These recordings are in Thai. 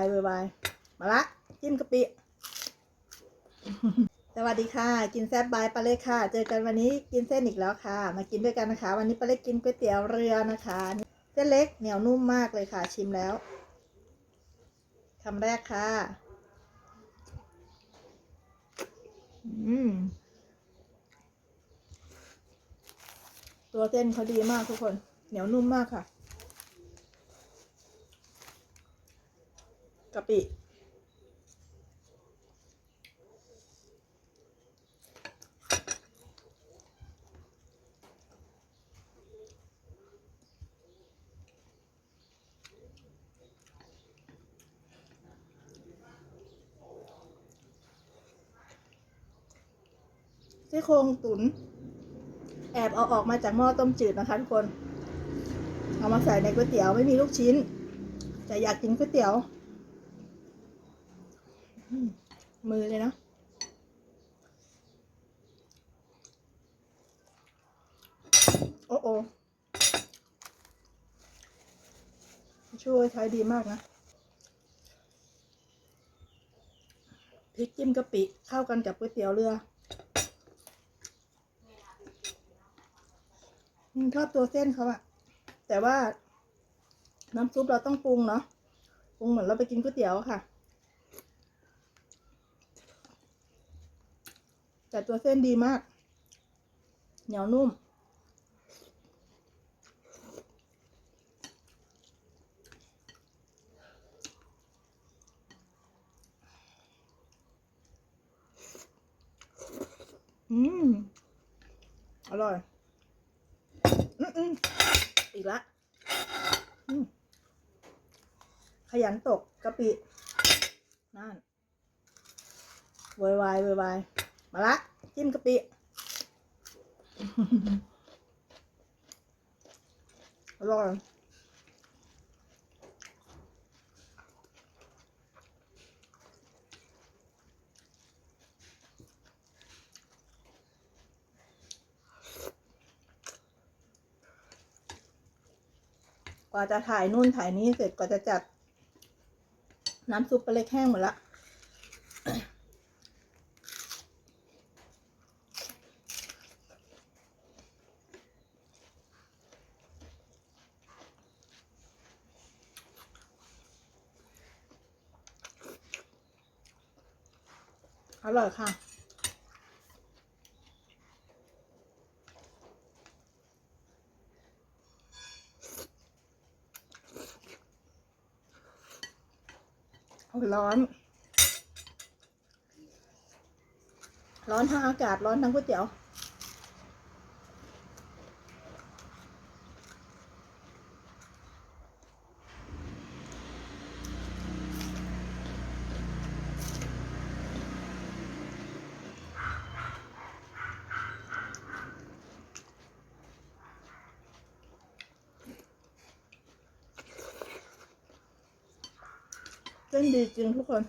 ายโวยวายมาละจิ้มกะปิสวัสดีค่ะ กินแซ่บบายปลาเล็กค่ะ เจอกันวันนี้กินเส้นอีกแล้วค่ะ มากินด้วยกันนะคะ วันนี้ปลาเล็กกินก๋วยเตี๋ยวเรือนะคะ เส้นเล็กเหนียวนุ่มมากเลยค่ะชิมแล้วคำแรกค่ะ อืมตัวเส้นเขาดีมากทุกคน เหนียวนุ่มมากค่ะ กะปิ ซี่โครงตุนแอบเอาออกมาจากหม้อต้มจืดนะคะทุกคน เอามาใส่ในก๋วยเตี๋ยวไม่มีลูกชิ้นแต่อยากกินก๋วยเตี๋ยวอื มือเลยนะโอ้โอช่วยใช้ดีมากนะพริกจิ้มกะปิเข้ากันกับก๋วยเตี๋ยวเรืออืมชอบตัวเส้นเขาอะแต่ว่าน้ำซุปเราต้องปรุงเนาะปรุงเหมือนเราไปกินก๋วยเตี๋ยวค่ะ แต่ตัวเส้นดีมาก เหนียวนุ่ม อืม อร่อย อืมอีกละขยันตกกะปิ นั่นโวยวายโวยวาย มาละจิ้มกะปิอร่อยกว่าจะถ่ายนู่นถ่ายนี้เสร็จกว่าจะจัด น้ำซุปปลาเล็กแห้งหมดละ อร่อยค่ะ ร้อน ร้อนทั้งอากาศร้อนทั้งก๋วยเตี๋ยว เส้นดีจริงทุกคน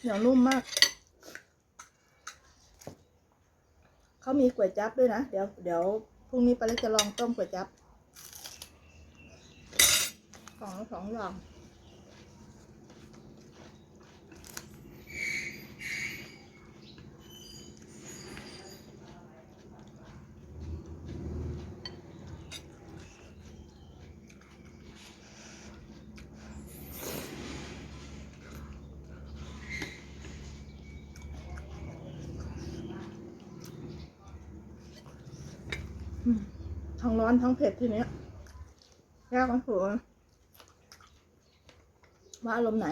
เหนียวนุ่มมาก เขามีก๋วยจั๊บด้วยนะ เดี๋ยวเดี๋ยวพรุ่งนี้ปาเล็กจะลองต้มก๋วยจั๊บ ของสองอย่าง ทั้งร้อนทั้งเผ็ดทีเนี้ยยากมันหัวว่าอารมณ์ไหน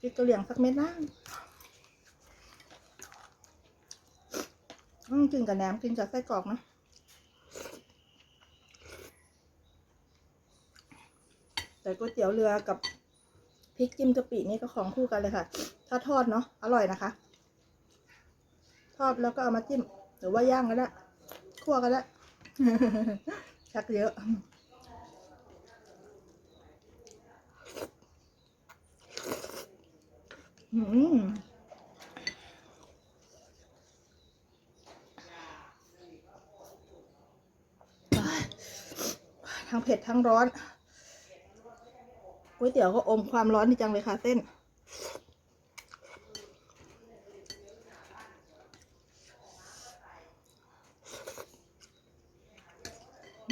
พริกกระเหลี่ยงสักเม็ดนะอืมกินกับแหนมกินกับไส้กรอกนะแต่ก๋วยเตี๋ยวเรือกับพริกจิ้มกะปินี่ก็ของคู่กันเลยค่ะ ถ้าทอดเนาะอร่อยนะคะ ทอดแล้วก็เอามาจิ้ม รือว่าย่างก็ได้คั่วก็ได้ชักเยอะ อืมทั้งเผ็ดทั้งร้อนก๋วยเตี๋ยวก็อมความร้อนดีจังเลยค่ะเส้น เ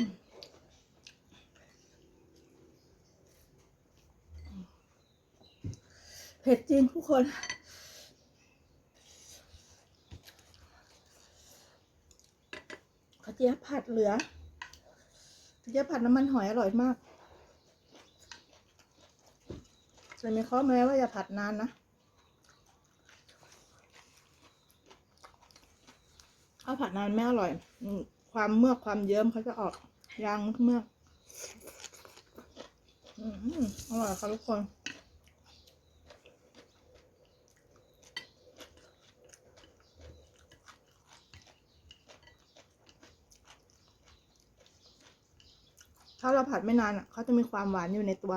ผ็ดจริงทุกคนขาเจียบผัดเหลือขาเจียบผัดน้ำมันหอยอร่อยมากแต่มีข้อแม้ว่าอย่าผัดนานนะถ้าผัดนานไม่อร่อยอืม ความเมือกความเยิ้มเขาจะออกยางเมือกอร่อยค่ะทุกคน ถ้าเราผัดไม่นานอะเขาจะมีความหวานอยู่ในตัว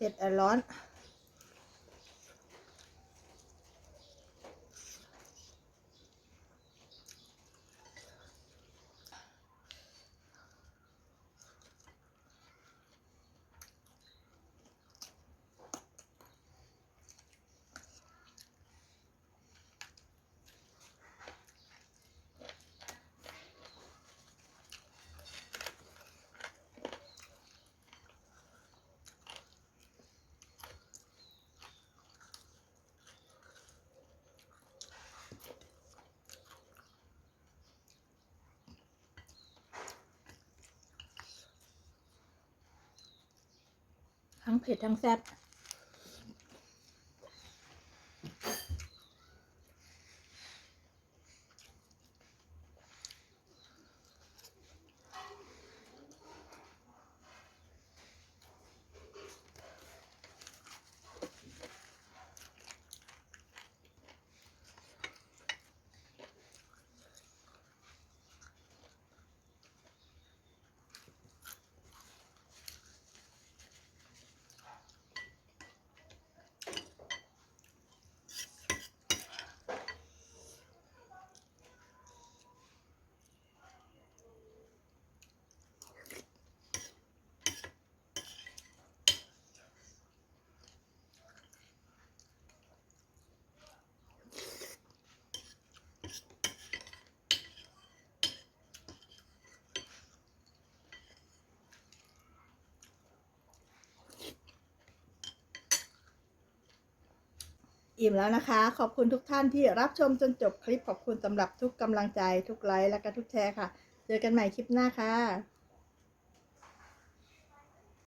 เผ็ดอร้อน เผ็ดทั้งแซ่บ อิ่มแล้วนะคะ ขอบคุณทุกท่านที่รับชมจนจบคลิปขอบคุณสำหรับทุกกำลังใจทุกไลค์และก็ทุกแชร์ค่ะ เจอกันใหม่คลิปหน้าค่ะ